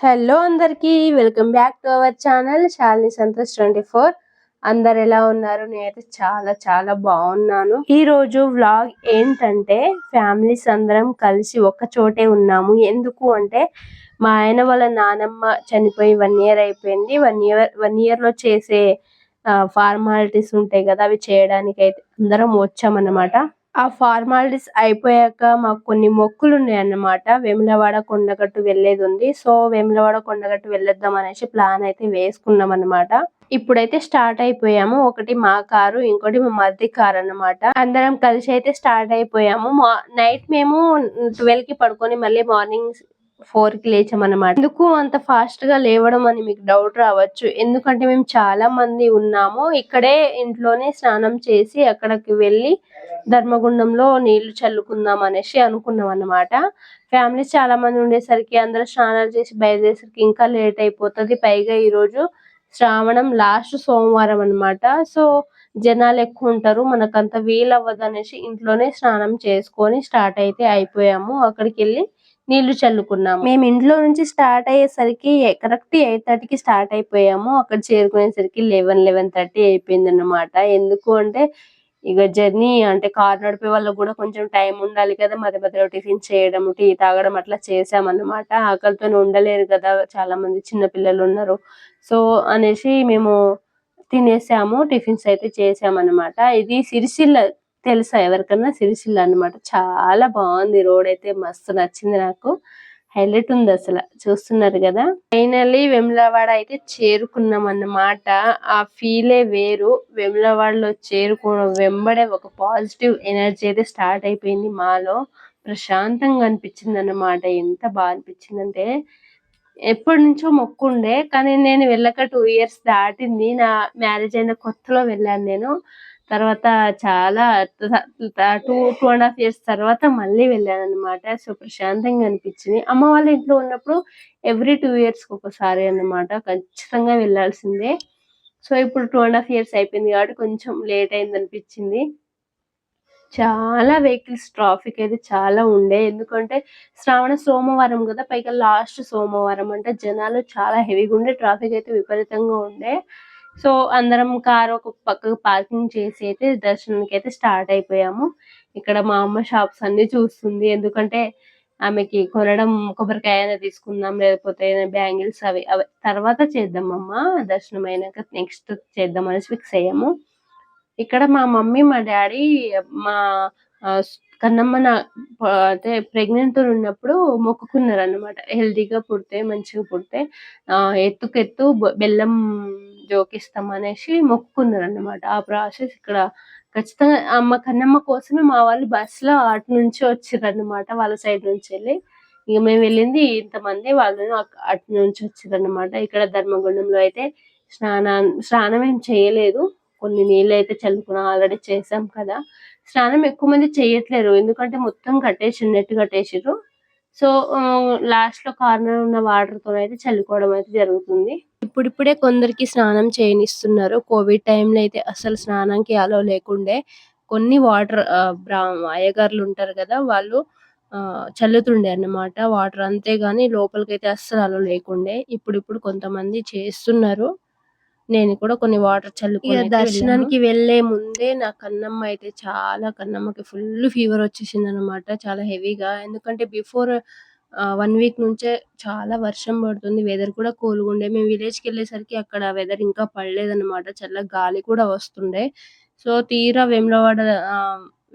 Hello అందరికీ welcome back to our channel Shalini Santosh twenty four. అందరు ఎలా ఉన్నారు? నేనైతే చాలా చాలా బాగున్నాను. ఈ రోజు వ్లాగ్ ఏంటంటే ఫ్యామిలీస్ అందరం కలిసి ఒక చోటే ఉన్నాము. ఎందుకు అంటే మా ఆయన వాళ్ళ నానమ్మ చనిపోయి వన్ ఇయర్ అయిపోయింది. వన్ ఇయర్ వన్ ఇయర్లో చేసే ఫార్మాలిటీస్ ఉంటాయి కదా అవి చేయడానికి అయితే అందరం వచ్చామన్నమాట. ఆ ఫార్మాలిటీస్ అయిపోయాక మాకు కొన్ని మొక్కులు ఉన్నాయి అన్నమాట వేములవాడ కొండగట్టు వెళ్ళేది ఉంది సో వేములవాడ కొండగట్టు వెళ్ళొద్దాం అనేసి ప్లాన్ అయితే వేసుకున్నాం అన్నమాట ఇప్పుడైతే స్టార్ట్ అయిపోయాము. ఒకటి మా కారు ఇంకోటి మా మరిది కారు అన్నమాట. అందరం కలిసి అయితే స్టార్ట్ అయిపోయాము. నైట్ మేము ట్వెల్వ్కి పడుకొని మళ్ళీ మార్నింగ్ ఫోర్కి లేచామన్నమాట. ఎందుకు అంత ఫాస్ట్గా లేవడం అని మీకు డౌట్ రావచ్చు? ఎందుకంటే మేము చాలా మంది ఉన్నాము. ఇక్కడే ఇంట్లోనే స్నానం చేసి అక్కడికి వెళ్ళి ధర్మగుండంలో నీళ్ళు చల్లుకుందాం అనేసి అనుకున్నాం అన్నమాట ఫ్యామిలీస్ చాలా మంది ఉండేసరికి అందరూ స్నానాలు చేసి బయలుదేరేసరికి ఇంకా లేట్ అయిపోతుంది. పైగా ఈ రోజు శ్రావణం లాస్ట్ సోమవారం అన్నమాట. సో జనాలు ఎక్కువ ఉంటారు. మనకంత వీలు అవ్వదు అనేసి ఇంట్లోనే స్నానం చేసుకొని స్టార్ట్ అయితే అయిపోయాము. అక్కడికి వెళ్ళి నీళ్ళు చల్లుకున్నాము. మేము ఇంట్లో నుంచి స్టార్ట్ అయ్యేసరికి కరెక్ట్ ఎయిట్ థర్టీకి స్టార్ట్ అయిపోయాము. అక్కడ చేరుకునేసరికి లెవెన్ లెవెన్ థర్టీ అయిపోయింది అన్నమాట ఎందుకు అంటే ఇక జర్నీ అంటే కార్ నడిపే వాళ్ళకి కూడా కొంచెం టైం ఉండాలి కదా మధ్య మధ్యలో టిఫిన్ చేయడం టీ తాగడం అట్లా చేసామన్నమాట ఆకలితో ఉండలేరు కదా చాలా మంది చిన్న పిల్లలు ఉన్నారు. సో అనేసి మేము తినేసాము టిఫిన్స్ అయితే చేసామన్నమాట ఇది సిరిసిల్ల తెలుసా ఎవరికన్నా? సిరిసిల్ల అన్నమాట. చాలా బాగుంది రోడ్ అయితే మస్తు నచ్చింది నాకు. హైలైట్ ఉంది అసలు. చూస్తున్నారు కదా? ఫైనల్లీ వెమ్లవాడ అయితే చేరుకున్నాం అన్నమాట. ఆ ఫీలే వేరు. వెమ్లవాడలో చేరుకోవడం వెంబడే ఒక పాజిటివ్ ఎనర్జీ అయితే స్టార్ట్ అయిపోయింది మాలో. ప్రశాంతంగా అనిపించింది అన్నమాట. ఎంత బాగా అనిపించింది అంటే ఎప్పటి నుంచో మొక్కుండే. కానీ నేను వెళ్ళక టూ ఇయర్స్ దాటింది. నా మ్యారేజ్ అయిన కొత్తలో వెళ్ళాను నేను. తర్వాత చాలా two two and half years తర్వాత మళ్ళీ వెళ్ళాను అనమాట సో ప్రశాంతంగా అనిపించింది. అమ్మ వాళ్ళ ఇంట్లో ఉన్నప్పుడు ఎవ్రీ టూ ఇయర్స్ ఒకసారి అన్నమాట. ఖచ్చితంగా వెళ్ళాల్సిందే. సో ఇప్పుడు టూ అండ్ హాఫ్ ఇయర్స్ అయిపోయింది కాబట్టి కొంచెం లేట్ అయింది అనిపించింది. చాలా వెహికల్స్ ట్రాఫిక్ అయితే చాలా ఉండే. ఎందుకంటే శ్రావణ సోమవారం కదా పైగా లాస్ట్ సోమవారం. అంటే జనాలు చాలా హెవీగా ఉండే. ట్రాఫిక్ అయితే విపరీతంగా ఉండే. సో అందరం కార్ ఒక పక్కకు పార్కింగ్ చేసి అయితే దర్శనానికి అయితే స్టార్ట్ అయిపోయాము. ఇక్కడ మా అమ్మ షాప్స్ అన్ని చూస్తుంది. ఎందుకంటే ఆమెకి కొనడం కొబ్బరికాయ తీసుకుందాం లేకపోతే బ్యాంగిల్స్ అవి అవి తర్వాత చేద్దాం అమ్మ దర్శనం అయినాక నెక్స్ట్ చేద్దాం అనేసి ఫిక్స్ అయ్యాము. ఇక్కడ మా మమ్మీ మా డాడీ మా కన్నమ్మ అంటే ప్రెగ్నెంట్ ఉన్నప్పుడు మొక్కుకున్నారు అన్నమాట హెల్దీగా పుడితే మంచిగా పుడితే ఎత్తుకెత్తు బెల్లం జోకిస్తాం అనేసి మొక్కుకున్నారు అన్నమాట ఆ ప్రాసెస్ ఇక్కడ ఖచ్చితంగా అమ్మ కన్నమ్మ కోసమే మా వాళ్ళు బస్సులో లో అటు నుంచి వచ్చారు అన్నమాట వాళ్ళ సైడ్ నుంచి వెళ్ళి ఇక మేము వెళ్ళింది ఇంతమంది వాళ్ళు అటు నుంచి వచ్చారు అన్నమాట ఇక్కడ ధర్మగుండంలో అయితే స్నానం స్నానం ఏం చేయలేదు. కొన్ని నీళ్ళు అయితే చల్లుకున్నాం ఆల్రెడీ చేసాం కదా. స్నానం ఎక్కువ మంది చేయట్లేరు. ఎందుకంటే మొత్తం కట్టేసి నెట్ కట్టేసిర్రు. సో లాస్ట్లో కార్నర్ ఉన్న వాటర్తో అయితే చల్లుకోవడం అయితే జరుగుతుంది. ఇప్పుడిప్పుడే కొందరికి స్నానం చేయనిస్తున్నారు. కోవిడ్ టైంలో అయితే అసలు స్నానానికి అలో లేకుండే కొన్ని వాటర్ అయ్యగారులు ఉంటారు కదా వాళ్ళు చల్లుతుండే అన్నమాట. వాటర్ అంతేగాని లోపలికైతే అస్సలు అలో లేకుండే. ఇప్పుడు ఇప్పుడు కొంతమంది చేస్తున్నారు. నేను కూడా కొన్ని వాటర్ చల్లుకుని దర్శనానికి వెళ్ళే ముందే నా కన్నమ్మ అయితే చాలా కన్నమ్మకి ఫుల్ ఫీవర్ వచ్చేసింది అనమాట చాలా హెవీగా. ఎందుకంటే బిఫోర్ వన్ వీక్ నుంచే చాలా వర్షం పడుతుంది వెదర్ కూడా కూల్గా ఉండే. మేము విలేజ్కి వెళ్ళేసరికి అక్కడ వెదర్ ఇంకా పడలేదన్నమాట చల్ల గాలి కూడా వస్తుండే. సో తీరా వేములవాడ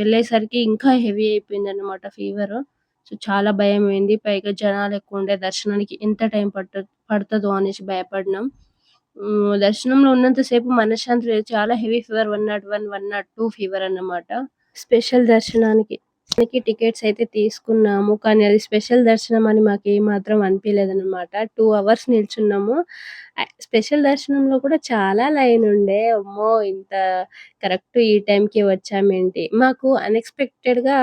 వెళ్ళేసరికి ఇంకా హెవీ అయిపోయింది అనమాట ఫీవర్. సో చాలా భయం అయింది పైగా జనాలు ఎక్కువ ఉండే దర్శనానికి ఎంత టైం పట్టు పడుతుందో అనేసి భయపడినాం దర్శనంలో ఉన్నంత సేపు మనశ్శాంతి లేదు. చాలా heavy fever one not one one not two fever అన్నమాట. స్పెషల్ దర్శనానికి టికెట్స్ అయితే తీసుకున్నాము. కానీ అది స్పెషల్ దర్శనం అని మాకు ఏ మాత్రం అనిపించలేదు అనమాట టూ అవర్స్ నిల్చున్నాము. స్పెషల్ దర్శనంలో కూడా చాలా లైన్ ఉండే. అమ్మో ఇంత కరెక్ట్ ఈ టైంకి వచ్చామేంటి? మాకు అన్ఎక్స్పెక్టెడ్గా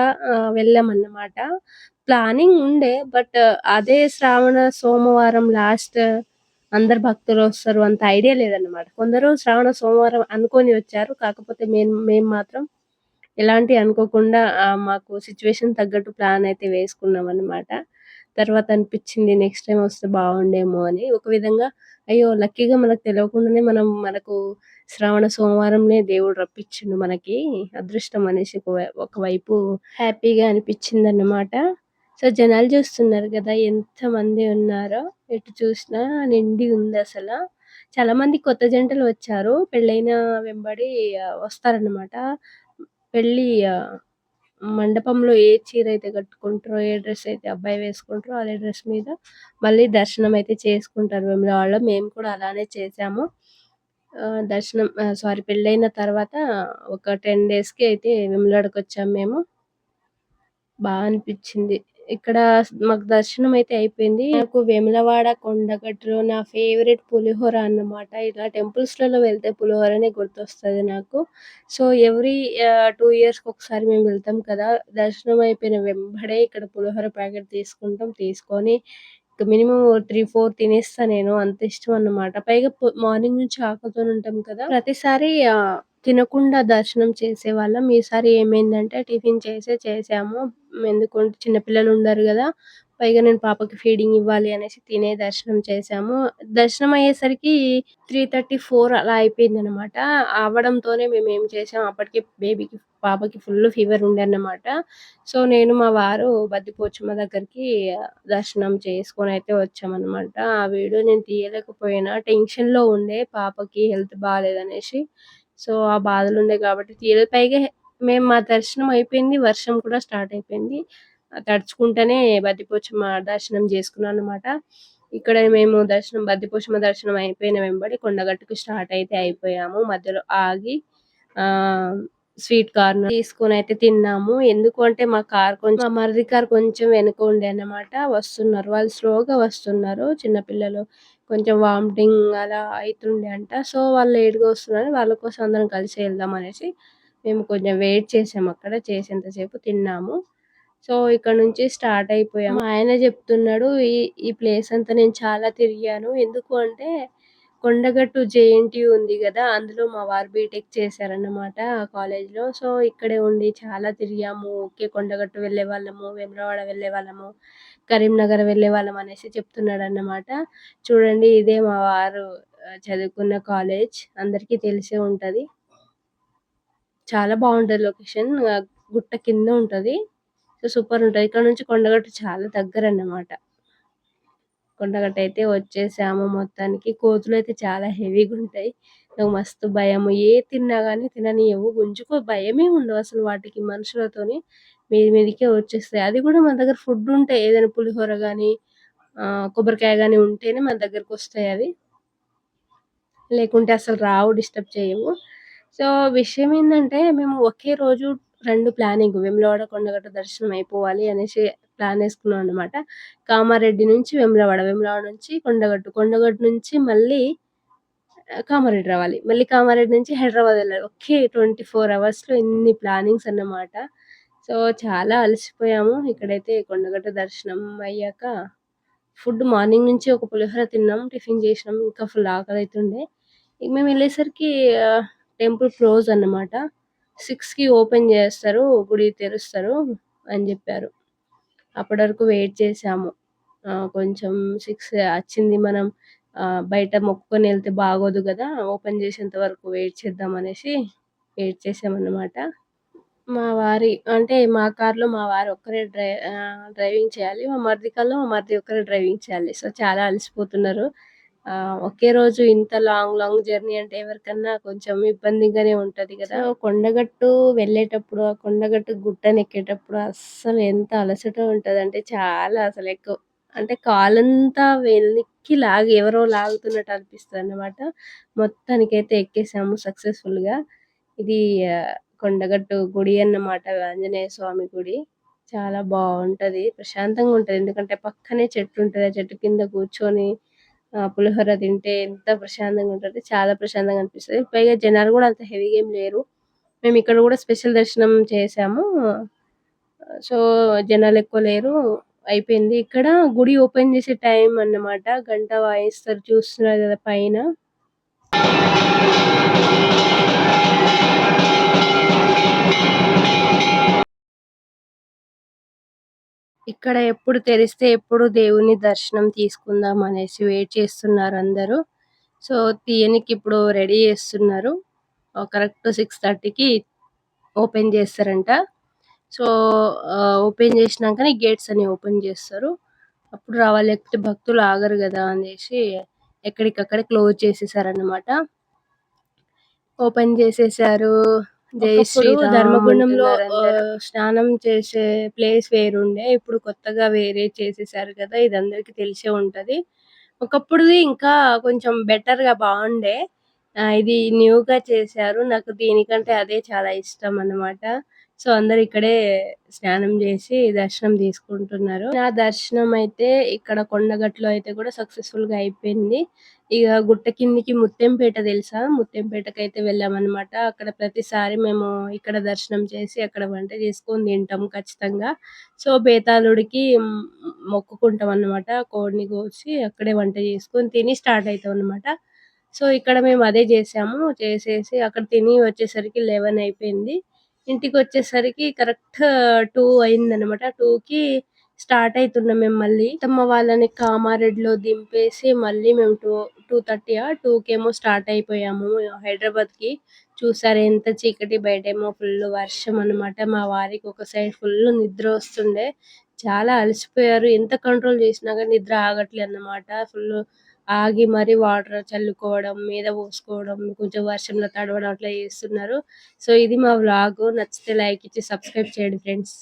వెళ్ళామన్నమాట. ప్లానింగ్ ఉండే బట్ అదే శ్రావణ సోమవారం లాస్ట్ అందరు భక్తులు వస్తారు అంత ఐడియా లేదన్నమాట. కొందరు శ్రావణ సోమవారం అనుకొని వచ్చారు. కాకపోతే మేము మేము మాత్రం ఎలాంటి అనుకోకుండా మాకు సిచ్యువేషన్ తగ్గట్టు ప్లాన్ అయితే వేసుకున్నాం అనమాట తర్వాత అనిపించింది నెక్స్ట్ టైం వస్తే బాగుండేమో అని. ఒక విధంగా అయ్యో లక్కీగా మనకు తెలియకుండానే మనం మనకు శ్రావణ సోమవారంనే దేవుడు రప్పించిండు మనకి. అదృష్టం అనేసి ఒక- ఒకవైపు హ్యాపీగా అనిపించింది అన్నమాట సో జనాలు చూస్తున్నారు కదా ఎంతమంది ఉన్నారో ఎటు చూసినా నిండి ఉంది అసలు. చాలా మంది కొత్త జంటలు వచ్చారు పెళ్ళైన వెంబడి వస్తారనమాట పెళ్ళి పెళ్ళి మండపంలో ఏ చీర అయితే కట్టుకుంటారో ఏ డ్రెస్ అయితే అబ్బాయి వేసుకుంటారో అదే డ్రెస్ మీద మళ్ళీ దర్శనం అయితే చేసుకుంటారు వేములవాడలో మేము కూడా అలానే చేసాము. దర్శనం సారీ పెళ్ళైన తర్వాత ఒక టెన్ డేస్కి అయితే వెమ్లాడకొచ్చాము వచ్చాము మేము. బాగా అనిపించింది. ఇక్కడ మాకు దర్శనం అయితే అయిపోయింది. నాకు వేములవాడ కొండగట్టులో నా ఫేవరెట్ పులిహోర అన్నమాట. ఇలా టెంపుల్స్లలో వెళ్తే పులిహోరనే గుర్తొస్తది నాకు. సో ఎవ్రీ టూ ఇయర్స్కి ఒకసారి మేము వెళ్తాం కదా. దర్శనం అయిపోయిన వెంబడే ఇక్కడ పులిహోర ప్యాకెట్ తీసుకుంటాం. తీసుకొని మినిమం త్రీ ఫోర్ తినేస్తా నేను. అంత ఇష్టం అన్నమాట. పైగా మార్నింగ్ నుంచి ఆకలితో ఉంటాం కదా. ప్రతిసారి తినకుండా దర్శనం చేసే వాళ్ళం ఈసారి ఏమైందంటే టిఫిన్ చేసే చేసాము. ఎందుకంటే చిన్నపిల్లలు ఉండరు కదా. పైగా నేను పాపకి ఫీడింగ్ ఇవ్వాలి అనేసి తినే దర్శనం చేసాము. దర్శనం అయ్యేసరికి త్రీ థర్టీ ఫోర్ అలా అయిపోయింది అనమాట అవడంతోనే మేము ఏం చేసాం అప్పటికి బేబీకి పాపకి ఫుల్ ఫీవర్ ఉండే సో నేను మా వారు బద్దిపోచమ్మ దగ్గరికి దర్శనం చేసుకొని అయితే వచ్చామన్నమాట. ఆ వీడియో నేను తీయలేకపోయినా టెన్షన్లో ఉండే పాపకి హెల్త్ బాగాలేదనేసి సో ఆ బాధలు ఉన్నాయి కాబట్టి తీయలేదు. పైగా మేము మా దర్శనం అయిపోయింది వర్షం కూడా స్టార్ట్ అయిపోయింది. తడుచుకుంటేనే బద్దిపోచమ్మ దర్శనం చేసుకున్నాం అనమాట ఇక్కడ మేము దర్శనం బద్దిపోచమ్మ దర్శనం అయిపోయిన వెంబడి కొండగట్టుకు స్టార్ట్ అయితే అయిపోయాము. మధ్యలో ఆగి ఆ స్వీట్ కార్న్ తీసుకొని అయితే తిన్నాము. ఎందుకు అంటే మా కార్ కొంచెం మా మరిది కార్ కొంచెం వెనుక ఉండే అన్నమాట. వస్తున్నారు వాళ్ళు స్లోగా వస్తున్నారు. చిన్నపిల్లలు కొంచెం వామిటింగ్ అలా అవుతుండే అంట. సో వాళ్ళు లేట్గా వస్తున్నారని వాళ్ళ కోసం అందరం కలిసి వెళ్దాం అనేసి మేము కొంచెం వెయిట్ చేసాము అక్కడ. చేసేంతసేపు తిన్నాము. సో ఇక్కడ నుంచి స్టార్ట్ అయిపోయాము ఆయన చెప్తున్నాడు ఈ ఈ ప్లేస్ అంతా నేను చాలా తిరిగాను. ఎందుకు అంటే కొండగట్టు జేఎన్టీయు ఉంది కదా అందులో మా వారు బీటెక్ చేశారన్నమాట ఆ సో ఇక్కడే ఉండి చాలా తిరిగాము. ఓకే కొండగట్టు వెళ్ళే వాళ్ళము వెమ్రవాడ వెళ్ళే వాళ్ళము. కరీంనగర్ వెళ్ళే వాళ్ళం అనేసి చెప్తున్నాడు అన్నమాట చూడండి ఇదే మా వారు చదువుకున్న కాలేజ్. అందరికీ తెలిసే ఉంటది. చాలా బాగుంటది లొకేషన్. గుట్ట కింద ఉంటది. సో సూపర్ ఉంటది. ఇక్కడ నుంచి కొండగట్టు చాలా దగ్గర అన్నమాట కొండగట్టు అయితే వచ్చేసాము మొత్తానికి. కోతులు అయితే చాలా హెవీగా ఉంటాయి. నాకు మస్తు భయము. ఏ తిన్నా కానీ తినని ఎవ్వు గుంజుకో భయమే ఉండవు అసలు వాటికి మనుషులతోని. మీది మీదికే వచ్చేస్తాయి. అది కూడా మన దగ్గర ఫుడ్ ఉంటే ఏదైనా పులిహోర కానీ కొబ్బరికాయ కానీ ఉంటేనే మన దగ్గరకు వస్తాయి అవి. లేకుంటే అసలు రావు డిస్టర్బ్ చేయవు. సో విషయం ఏంటంటే మేము ఒకే రోజు రెండు ప్లానింగ్. వేములవాడ కొండగట్ట దర్శనం అయిపోవాలి అనేసి ప్లాన్ వేసుకున్నాం అన్నమాట. కామారెడ్డి నుంచి వేములవాడ వేములవాడ నుంచి కొండగట్టు. కొండగట్టు నుంచి మళ్ళీ కామారెడ్డి రావాలి. మళ్ళీ కామారెడ్డి నుంచి హైదరాబాద్ వెళ్ళాలి. ఒకే ట్వంటీ ఫోర్ అవర్స్లో ఎన్ని ఇన్ని ప్లానింగ్స్ అన్నమాట. సో చాలా అలసిపోయాము. ఇక్కడైతే కొండగట్ట దర్శనం అయ్యాక ఫుడ్ మార్నింగ్ నుంచి ఒక పులిహోర తిన్నాం టిఫిన్ చేసినాం ఇంకా ఫుల్ ఆకలి అవుతుండే ఇక మేము వెళ్ళేసరికి టెంపుల్ క్లోజ్ అన్నమాట. సిక్స్కి ఓపెన్ చేస్తారు గుడి తెరుస్తారు అని చెప్పారు. అప్పటి వరకు వెయిట్ చేసాము కొంచెం సిక్స్ వచ్చింది మనం బయట మొక్కుకొని వెళ్తే బాగోదు కదా ఓపెన్ చేసేంత వరకు వెయిట్ చేద్దాం అనేసి వెయిట్ చేసామన్నమాట మా వారి అంటే మా కార్లో మా వారు ఒక్కరే డ్రై డ్రైవింగ్ చేయాలి. మా మరిది కార్ మా మరిది ఒక్కరే డ్రైవింగ్ చేయాలి. సో చాలా అలసిపోతున్నారు. ఒకే రోజు ఇంత లాంగ్ లాంగ్ జర్నీ అంటే ఎవరికన్నా కొంచెం ఇబ్బందిగానే ఉంటుంది కదా. కొండగట్టు వెళ్ళేటప్పుడు ఆ కొండగట్టు గుట్టను ఎక్కేటప్పుడు అస్సలు ఎంత అలసట ఉంటుంది అంటే చాలా అసలు ఎక్కువ. అంటే కాలంతా వెనక్కి లాగి ఎవరో లాగుతున్నట్టు అనిపిస్తుంది అన్నమాట మొత్తానికైతే ఎక్కేసాము సక్సెస్ఫుల్గా. ఇది కొండగట్టు గుడి అన్నమాట ఆంజనేయ స్వామి గుడి. చాలా బాగుంటది. ప్రశాంతంగా ఉంటది. ఎందుకంటే పక్కనే చెట్టు ఉంటది. ఆ చెట్టు కింద కూర్చొని ఆ పులిహోర తింటే ఎంత ప్రశాంతంగా ఉంటది. చాలా ప్రశాంతంగా అనిపిస్తది. పైగా జనాలు కూడా అంత హెవీగా ఏం లేరు. మేము ఇక్కడ కూడా స్పెషల్ దర్శనం చేసాము. సో జనాలు ఎక్కువ లేరు. అయిపోయింది. ఇక్కడ గుడి ఓపెన్ చేసే టైం అన్నమాట. గంట వాయిస్తారు. చూస్తున్నారు కదా పైన. ఇక్కడ ఎప్పుడు తెరిస్తే ఎప్పుడు దేవుని దర్శనం తీసుకుందాం అనేసి వెయిట్ చేస్తున్నారు అందరూ. సో తీయనికి ఇప్పుడు రెడీ చేస్తున్నారు. కరెక్ట్ సిక్స్ థర్టీ కి ఓపెన్ చేస్తారంట. సో ఓపెన్ uh, చేసినాకనే గేట్స్ అన్ని ఓపెన్ చేస్తారు. అప్పుడు రావాలి లేకపోతే భక్తులు ఆగరు కదా అనేసి ఎక్కడికక్కడ క్లోజ్ చేసేసారనమాట ఓపెన్ చేసేసారు. జై శ్రీరామ్ ధర్మగుండంలో స్నానం చేసే ప్లేస్ వేరుండే ఇప్పుడు కొత్తగా వేరే చేసేసారు కదా ఇది అందరికి తెలిసే ఉంటది. ఒకప్పుడు ఇంకా కొంచెం బెటర్గా బాగుండే. ఇది న్యూ గా చేశారు. నాకు దీనికంటే అదే చాలా ఇష్టం అన్నమాట. సో అందరు ఇక్కడే స్నానం చేసి దర్శనం తీసుకుంటున్నారు. నా దర్శనం అయితే ఇక్కడ కొండగట్లో అయితే కూడా సక్సెస్ఫుల్గా అయిపోయింది. ఇక గుట్ట కిందికి ముత్యంపేట తెలుసా? ముత్యంపేటకి అయితే వెళ్ళాం అనమాట అక్కడ ప్రతిసారి మేము ఇక్కడ దర్శనం చేసి అక్కడ వంట చేసుకొని తింటాం ఖచ్చితంగా. సో బేతాళుడికి మొక్కుకుంటాం అన్నమాట కోడిని కోసి అక్కడే వంట చేసుకొని తిని స్టార్ట్ అవుతాం అన్నమాట సో ఇక్కడ మేము అదే చేసాము. చేసేసి అక్కడ తిని వచ్చేసరికి లెవెన్ అయిపోయింది. ఇంటికి వచ్చేసరికి కరెక్ట్ టూ అయింది అనమాట స్టార్ట్ అవుతున్నాం మేము మళ్ళీ అత్తమ్మ వాళ్ళని కామారెడ్డిలో దింపేసి మళ్ళీ మేము టూ టూ థర్టీ ఆ టూ కేమో స్టార్ట్ అయిపోయాము హైదరాబాద్కి చూసారు ఎంత చీకటి బయటేమో ఫుల్ వర్షం అన్నమాట. మా వారికి ఒక సైడ్ ఫుల్ నిద్ర వస్తుండే. చాలా అలసిపోయారు. ఎంత కంట్రోల్ చేసినా కానీ నిద్ర ఆగట్లే అన్నమాట. ఫుల్ ఆగి మరి వాటర్ చల్లుకోవడం మీద పోసుకోవడం కొంచెం వర్షంలో తడవడం అట్లా చేస్తున్నారు. సో ఇది మా వ్లాగ్. నచ్చితే లైక్ ఇచ్చి సబ్స్క్రైబ్ చేయండి ఫ్రెండ్స్.